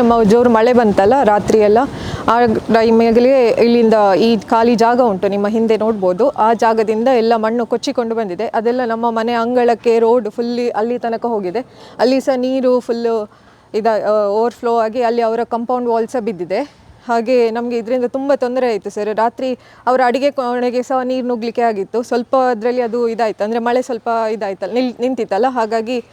ಮ- ಜೋರು ಮಳೆ ಬಂತಲ್ಲ ರಾತ್ರಿ ಎಲ್ಲ. ಆ ಟೈಮಿಗೆ ಇಲ್ಲಿಂದ ಈ ಖಾಲಿ ಜಾಗ ಉಂಟು, ನಿಮ್ಮ ಹಿಂದೆ ನೋಡ್ಬೋದು. ಆ ಜಾಗದಿಂದ ಎಲ್ಲ ಮಣ್ಣು ಕೊಚ್ಚಿಕೊಂಡು ಬಂದಿದೆ. ಅದೆಲ್ಲ ನಮ್ಮ ಮನೆ ಅಂಗಳಕ್ಕೆ ರೋಡ್ ಫುಲ್ಲಿ ಅಲ್ಲಿ ತನಕ ಹೋಗಿದೆ. ಅಲ್ಲಿ ಸಹ ನೀರು ಫುಲ್ಲು ಇದ ಓವರ್ಫ್ಲೋ ಆಗಿ ಅಲ್ಲಿ ಅವರ ಕಂಪೌಂಡ್ ವಾಲ್ ಸಹ ಬಿದ್ದಿದೆ. ಹಾಗೆ ನಮಗೆ ಇದರಿಂದ ತುಂಬ ತೊಂದರೆ ಆಯಿತು ಸರ್ ರಾತ್ರಿ ಅವರ ಅಡಿಗೆ ಕೋಣೆಗೆ ಸಹ ನೀರು ನುಗ್ಲಿಕ್ಕೆ ಆಗಿತ್ತು. ಸ್ವಲ್ಪ ಅದರಲ್ಲಿ ಅದು ಇದಾಯಿತು. ಅಂದರೆ ಮಳೆ ಸ್ವಲ್ಪ ಇದಾಯ್ತಲ್ಲ, ನಿಲ್, ನಿಂತಿತ್ತಲ್ಲ. ಹಾಗಾಗಿ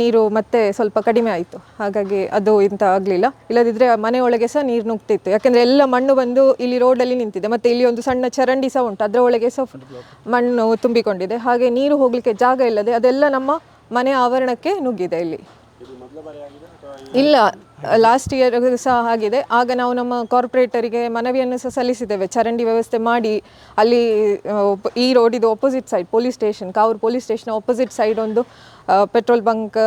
ನೀರು ಮತ್ತೆ ಸ್ವಲ್ಪ ಕಡಿಮೆ ಆಯಿತು. ಹಾಗಾಗಿ ಅದು ಇಂಥ ಆಗಲಿಲ್ಲ. ಇಲ್ಲದಿದ್ದರೆ ಮನೆಯೊಳಗೆ ಸಹ ನೀರು ನುಗ್ತಿತ್ತು ಯಾಕೆಂದರೆ ಎಲ್ಲ ಮಣ್ಣು ಬಂದು ಇಲ್ಲಿ ರೋಡಲ್ಲಿ ನಿಂತಿದೆ. ಮತ್ತು ಇಲ್ಲಿ ಒಂದು ಸಣ್ಣ ಚರಂಡಿ ಸಹ ಉಂಟು. ಅದರ ಒಳಗೆ ಸಹ ಮಣ್ಣು ತುಂಬಿಕೊಂಡಿದೆ. ಹಾಗೆ ನೀರು ಹೋಗಲಿಕ್ಕೆ ಜಾಗ ಇಲ್ಲದೆ ಅದೆಲ್ಲ ನಮ್ಮ ಮನೆ ಆವರಣಕ್ಕೆ ನುಗ್ಗಿದೆ ಇಲ್ಲಿ. ಇಲ್ಲ. ಲಾಸ್ಟ್ ಇಯರ್ ಸಹ ಆಗಿದೆ ಆಗ ನಾವು ನಮ್ಮ ಕಾರ್ಪೊರೇಟರಿಗೆ ಮನವಿಯನ್ನು ಸಹ ಸಲ್ಲಿಸಿದ್ದೇವೆ. ಚರಂಡಿ ವ್ಯವಸ್ಥೆ ಮಾಡಿ ಅಲ್ಲಿ ಒಪ್- ಈ ರೋಡಿದು opposite side police station Kavoor police station opposite side ಒಂದು petrol bunk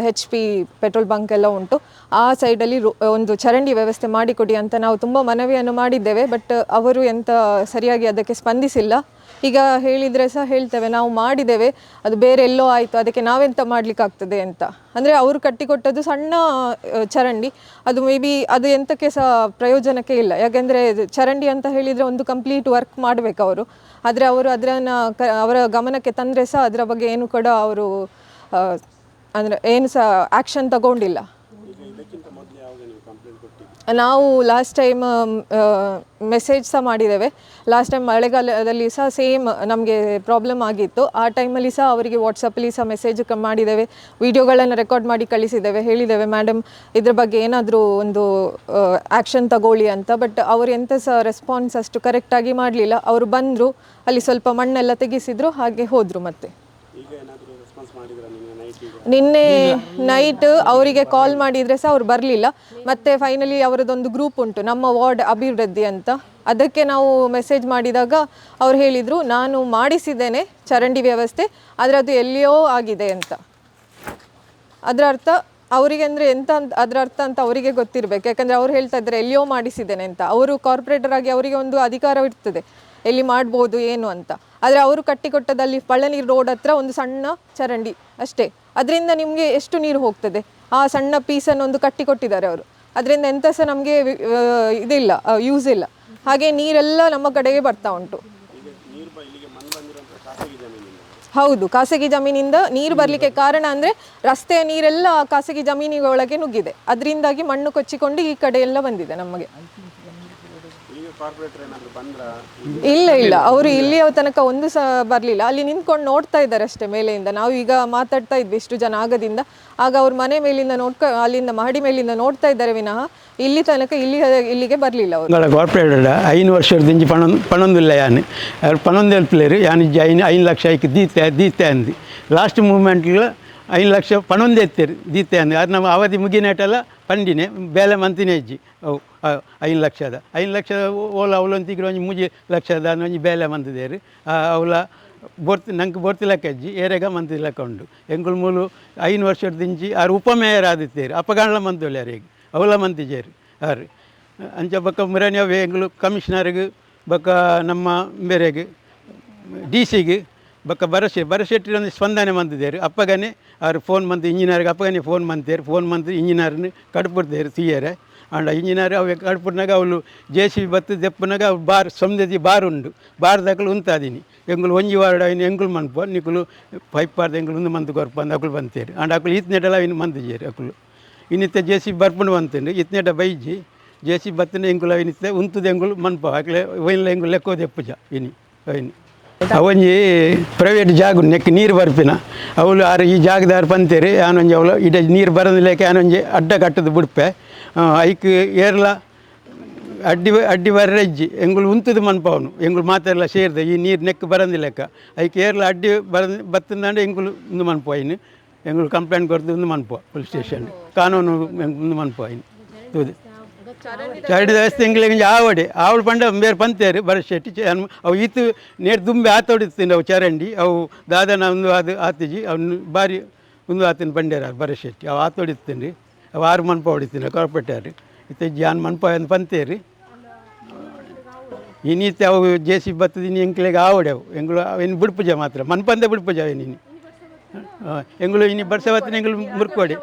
H P petrol bunk ಎಲ್ಲ ಉಂಟು. ಆ ಸೈಡಲ್ಲಿ ಒಂದು ಚರಂಡಿ ವ್ಯವಸ್ಥೆ ಮಾಡಿಕೊಡಿ ಅಂತ ನಾವು ತುಂಬ ಮನವಿಯನ್ನು ಮಾಡಿದ್ದೇವೆ. ಬಟ್ ಅವರು ಎಂತ ಸರಿಯಾಗಿ ಅದಕ್ಕೆ ಸ್ಪಂದಿಸಿಲ್ಲ. ಈಗ ಹೇಳಿದರೆ ಸಹ ಹೇಳ್ತೇವೆ ನಾವು ಮಾಡಿದ್ದೇವೆ. ಅದು ಬೇರೆ ಎಲ್ಲೋ ಆಯಿತು ಅದಕ್ಕೆ ನಾವೆಂತ ಮಾಡಲಿಕ್ಕಾಗ್ತದೆ ಅಂತ. ಅಂದರೆ ಅವರು ಕಟ್ಟಿಕೊಟ್ಟದ್ದು ಸಣ್ಣ ಆ, ಚರಂಡಿ, ಅದು ಮೇ ಬಿ ಅದು ಎಂಥಕ್ಕೆ ಸಹ ಪ್ರಯೋಜನಕ್ಕೆ ಇಲ್ಲ. ಯಾಕೆಂದರೆ ಚರಂಡಿ ಅಂತ ಹೇಳಿದರೆ ಒಂದು ಕಂಪ್ಲೀಟ್ ವರ್ಕ್ ಮಾಡಬೇಕು ಅವರು. ಆದರೆ ಅವರು ಅದನ್ನು ಕ, ಅವರ ಗಮನಕ್ಕೆ ತಂದರೆ ಸಹ ಅದರ ಬಗ್ಗೆ ಏನು ಕೂಡ ಅವರು ಅಂದರೆ ಏನು ಸಹ ಆ್ಯಕ್ಷನ್ ತಗೊಂಡಿಲ್ಲ. ನಾವು ಲಾಸ್ಟ್ ಟೈಮ್ ಮೆಸೇಜ್ ಸಹ ಮಾಡಿದ್ದೇವೆ. ಲಾಸ್ಟ್ ಟೈಮ್ ಮಳೆಗಾಲದಲ್ಲಿ ಸಹ ಸೇಮ್ ನಮಗೆ ಪ್ರಾಬ್ಲಮ್ ಆಗಿತ್ತು. ಆ ಟೈಮಲ್ಲಿ ಸಹ ಅವರಿಗೆ ವಾಟ್ಸಪ್ಪಲ್ಲಿ ಸಹ ಮೆಸೇಜ್ ಮಾಡಿದ್ದೇವೆ. ವಿಡಿಯೋಗಳನ್ನು ರೆಕಾರ್ಡ್ ಮಾಡಿ ಕಳಿಸಿದ್ದೇವೆ. ಹೇಳಿದ್ದೇವೆ ಮೇಡಮ್ ಇದ್ರ ಬಗ್ಗೆ ಏನಾದರೂ ಒಂದು ಆ್ಯಕ್ಷನ್ ತಗೊಳ್ಳಿ ಅಂತ. ಬಟ್ ಅವರು ಎಂಥ ಸಹ ರೆಸ್ಪಾನ್ಸ್ ಅಷ್ಟು ಕರೆಕ್ಟಾಗಿ ಮಾಡಲಿಲ್ಲ. ಅವರು ಬಂದರು, ಅಲ್ಲಿ ಸ್ವಲ್ಪ ಮಣ್ಣೆಲ್ಲ ತೆಗೆಸಿದ್ರು, ಹಾಗೆ ಹೋದರು ಮತ್ತೆ. ನಿನ್ನೆ ನೈಟ್ ಅವರಿಗೆ ಕಾಲ್ ಮಾಡಿದರೆ ಸಹ ಅವ್ರು ಬರಲಿಲ್ಲ. ಮತ್ತೆ ಫೈನಲಿ ಅವರದೊಂದು ಗ್ರೂಪ್ ಉಂಟು, ನಮ್ಮ ವಾರ್ಡ್ ಅಭಿವೃದ್ಧಿ ಅಂತ. ಅದಕ್ಕೆ ನಾವು ಮೆಸೇಜ್ ಮಾಡಿದಾಗ ಅವ್ರು ಹೇಳಿದರು, ನಾನು ಮಾಡಿಸಿದ್ದೇನೆ ಚರಂಡಿ ವ್ಯವಸ್ಥೆ, ಆದರೆ ಅದು ಎಲ್ಲಿಯೋ ಆಗಿದೆ ಅಂತ. ಅದರ ಅರ್ಥ ಅವರಿಗೆ ಅಂದರೆ ಎಂತ ಅಂತ, ಅದರ ಅರ್ಥ ಅಂತ ಅವರಿಗೆ ಗೊತ್ತಿರಬೇಕು. ಯಾಕಂದರೆ ಅವ್ರು ಹೇಳ್ತಾ ಇದ್ದಾರೆ, ಎಲ್ಲಿಯೋ ಮಾಡಿಸಿದ್ದೇನೆ ಅಂತ. ಅವರು ಕಾರ್ಪೊರೇಟರ್ ಆಗಿ ಅವರಿಗೆ ಒಂದು ಅಧಿಕಾರ ಇರ್ತದೆ, ಎಲ್ಲಿ ಮಾಡ್ಬೋದು, ಏನು ಅಂತ. ಆದರೆ ಅವರು ಕಟ್ಟಿಕೊಟ್ಟದಲ್ಲಿ ಪಳ್ಳನೀರು ರೋಡ್ ಹತ್ರ ಒಂದು ಸಣ್ಣ ಚರಂಡಿ ಅಷ್ಟೇ. ಅದರಿಂದ ನಿಮಗೆ ಎಷ್ಟು ನೀರು ಹೋಗ್ತದೆ? ಆ ಸಣ್ಣ ಪೀಸನ್ನು ಒಂದು ಕಟ್ಟಿ ಕೊಟ್ಟಿದ್ದಾರೆ ಅವರು. ಅದರಿಂದ ಎಂಥ ಸಹ ನಮಗೆ ಇದಿಲ್ಲ ಯೂಸ್ ಇಲ್ಲ. ಹಾಗೆ ನೀರೆಲ್ಲ ನಮ್ಮ ಕಡೆಗೆ ಬರ್ತಾ ಉಂಟು. ಹೌದು, ಖಾಸಗಿ ಜಮೀನಿಂದ ನೀರು ಬರಲಿಕ್ಕೆ ಕಾರಣ ಅಂದರೆ ರಸ್ತೆಯ ನೀರೆಲ್ಲ ಖಾಸಗಿ ಜಮೀನಿಗೆ ಒಳಗೆ ನುಗ್ಗಿದೆ. ಅದರಿಂದಾಗಿ ಮಣ್ಣು ಕೊಚ್ಚಿಕೊಂಡು ಈ ಕಡೆ ಎಲ್ಲ ಬಂದಿದೆ ನಮಗೆ. ಇಲ್ಲ ಇಲ್ಲ. ಅವರು ಇಲ್ಲಿಯ ತನಕ ಒಂದು ಸಹ ಬರಲಿಲ್ಲ. ಅಲ್ಲಿ ನಿಂತ್ಕೊಂಡು ನೋಡ್ತಾ ಇದ್ದಾರೆ ಅಷ್ಟೇ ಮೇಲೆಯಿಂದ. ನಾವು ಈಗ ಮಾತಾಡ್ತಾ ಇದ್ವಿ ಇಷ್ಟು ಜನ ಆಗದಿಂದ. ಆಗ ಅವ್ರ ಮನೆ ಮೇಲಿಂದ ನೋಡ್ಕ ಅಲ್ಲಿಂದ ಮಹಡಿ ಮೇಲಿಂದ ನೋಡ್ತಾ ಇದ್ದಾರೆ ವಿನಃ ಇಲ್ಲಿ ತನಕ ಇಲ್ಲಿ ಇಲ್ಲಿಗೆ ಬರಲಿಲ್ಲ ಅವರು. ಕಾರ್ಪೊರೇಟ್ ಐನು ವರ್ಷದಿಂಚಿ ಪಣೊಂದು ಪಣೊಂದಿಲ್ಲ ಯಾನೆ. ಅವ್ರು ಪಣೊಂದು ಹೆಲ್ಪ್ಲೇರು ಯಾನಿ ಐನು ಐನು ಲಕ್ಷ ಐಕೆ ದೀತೆ ದೀತೆ ಅಂದು. ಲಾಸ್ಟ್ ಐನು ಲಕ್ಷ ಪಣೊಂದು ಎತ್ತೇರಿ ದೀತೆ ಅಂದ್ರೆ. ಅದು ನಮ್ಮ ಅವಧಿ ಮುಗಿನೇಟೆಲ್ಲ ಪಂಡಿನೆ, ಬೇಲೆ ಮಂತಿನ ಇಜ್ಜಿ ಅವು ಐದು ಲಕ್ಷದ. ಐದು ಲಕ್ಷ ಓಲ ಅವಲೊಂತಿಗೆ ಒಂಜಿ ಮುಜಿ ಲಕ್ಷದ ಒಂಜಿ ಬೇಲೆ ಮಂತಿದೇರು ಅವಲ ಬರ್ತಿ, ನಂಗೆ ಬರ್ತಿಲಕ್ಕ ಲೆಕ್ಕ ಏರೆಗ ಮಂತಿಲಕ್ಕ ಉಂಡು ಎಂಕುಲು ಮೂಲು ಐದು ವರ್ಷದ ದಿಂಜಿ ಆರು ಉಪಮೇಯರ್ ಆದಿತ್ತೇರು ಅಪಗಾಣಲ ಮಂತುಲ್ಯಾರು ಈಗ. ಅವಲ ಮಂತಿಜೇರು ಆರು ಅಂಚ ಬಕ್ಕ ಮುರಣಿಯವೆ ಎಂಗ್ಲು ಕಮಿಷನರ್ಗೆ ಬಕ್ಕ ನಮ್ಮ ಬೇರೆಗೆ ಡಿ ಸಿಗೆ ಬಕ್ಕ ಬರಶೆ ಭರಸೆಟ್ಟಿರ ಒಂದು ಸ್ಪಂದನೆ ಮಂತಿದ್ದೇರು ಅಪ್ಪಗನೆ ಅವರು ಫೋನ್ ಮಂತ್ ಇಂಜಿನಿಯರ್ಗೆ ಅಪ್ಪಗನೆ ಫೋನ್ ಬಂದೇರು ಫೋನ್ ಮಂತ್ ಇಂಜಿನಿಯರ್ನ ಕಡ್ಪುಡ್ದೇರು ಸಿಯರೆ. ಅಂಡ ಇಂಜಿನಿಯರ್ ಅವ ಕಡ್ಪುಡ್ನಾಗ ಅವಳು ಜೆ ಸಿ ಬಿ ಬತ್ತು ದೆಪ್ಪನಾಗ ಅವ್ರು ಬಾರ್ ಉಂಡು ಬಾರ್ ಉಂಡು. ಬಾರ್ದಕಲು ಉಂತಾದೀನಿ. ಎಂಗುಲು ಒಂಜಿ ವಾರ್ಡ್ ಅವಿನ ಎಂಗುಲು ಮನ್ಪ ನಿಕುಲು ಪೈಪ್ ಪಾರ್ದ ಎಂಗುಲು ಒಂದು ಮಂದು ಕೊರ್ಪ ಅಂದ ಅಕುಲು ಬಂತೇರು. ಅಂಡ ಅಕುಲು ಈತ್ನೆಟಲ್ಲ ಅವಿನ ಮಂತಿಜೇರು ಅಕುಲು ಇನ್ನಿತ್ತ ಜೆ ಸಿ ಬರ್ಪುಂಡು ಬಂತಂಡು ಇತ್ನೆಟ ಬೈಜಿ. ಜೆ ಸಿ ಬತ್ತಿನ ಎಂಗುಲು ಅವಿನಿತ್ತೆ ಉಂತದ ಎಂಗುಲು ಮನ್ಪ ಅಕ್ಲೆ ಒಯ್ಲ ಎಂಗುಲು ಲೆಕ್ಕೋದು ಎಪ್ಪುಜ ಇನಿ ಅವೊಂಜಿ ಪ್ರೈವೇಟ್ ಜಾಗ ನೆಕ್ ನೀರು ಬರ್ಪಿನ. ಅವಳು ಆರು ಈ ಜಾಗದಾರು ಪಂತೇರಿ, ಆನೊಂಜಿ ಅವಳು ಇಡ ನೀರು ಬರೋದಿಲ್ಲಕ್ಕೆ ಆನೊಂಜಿ ಅಡ್ಡ ಕಟ್ಟದು ಬಿಡ್ಪೆ. ಐಕ್ ಏರ್ಲ ಅಡ್ಡಿ ಅಡ್ಡಿ ಬರ್ರಜ್ಜಿ ಎಂಗುಳು ಉಂತದು ಮನ್ಪವನು ಎಂಗುಳು ಮಾತೆಲ್ಲ ಸೇರಿದೆ ಈ ನೀರು ನೆಕ್ ಬರೋದಿಲ್ಲಕ್ಕ ಐಕ್ ಏರ್ಲ ಅಡ್ಡಿ ಬರ ಬತ್ತಂದ್ರೆ ಎಂಗುಳು ಒಂದು ಮನ್ಪ ಇನ್ನು ಎಂಗುಳು ಕಂಪ್ಲೇಂಟ್ ಕೊಡ್ದು ಒಂದು ಮನ್ಪ ಪೊಲೀಸ್ ಸ್ಟೇಷನ್ ಕಾನೂನು ಒಂದು ಮನ್ಪ ತೂದು. ಚರಡಿ ವ್ಯವಸ್ಥೆ ತಿಂಗಳಿಗೆ ಆವಡೆ. ಆವಳು ಪಂಡ ಬೇರೆ ಪಂತೇರು ಬರ ಶೆಟ್ಟಿ ಅವು ಈತು ನೇರು ದುಂಬೆ ಆತೋಡಿಸ್ತೀನಿ ಅವು ಚರಂಡಿ. ಅವು ದಾದನ ಒಂದು ಅದು ಆತಿಜಿ ಅವನು ಬಾರಿ ಒಂದು ಆತಿನ ಬರ ಶೆಟ್ಟಿ. ಅವು ಆತೋಡಿಸ್ತೀನಿ. ಅವು ಆರು ಮನ್ಪ ಹೊಡಿತೀನಿ ಕೊರಪಟ್ಟಾರಿ ಇತ್ತ ಜಾನ್ ಮನ್ಪ ಅಂತ ಪಂತೇರಿ. ಇನ್ನೀತೆ ಅವು ಜೆ ಸಿ ಬತ್ತದಿನಿ ಎಂಕ್ಲೆಗೆ ಆವಡೆ ಅವು. ಎಂಗಳು ಇನ್ನು ಬಿಡ್ಪುಜ ಮಾತ್ರ. ಮನ್ಪಂದೆ ಬಿಡ್ಪುಜ ನೀನು ಎಂಗಳು ಇನ್ನು. ಬರ್ಸವತ್ತಿನ ಎಂಗಳು ಮುರ್ಕೋಡಿ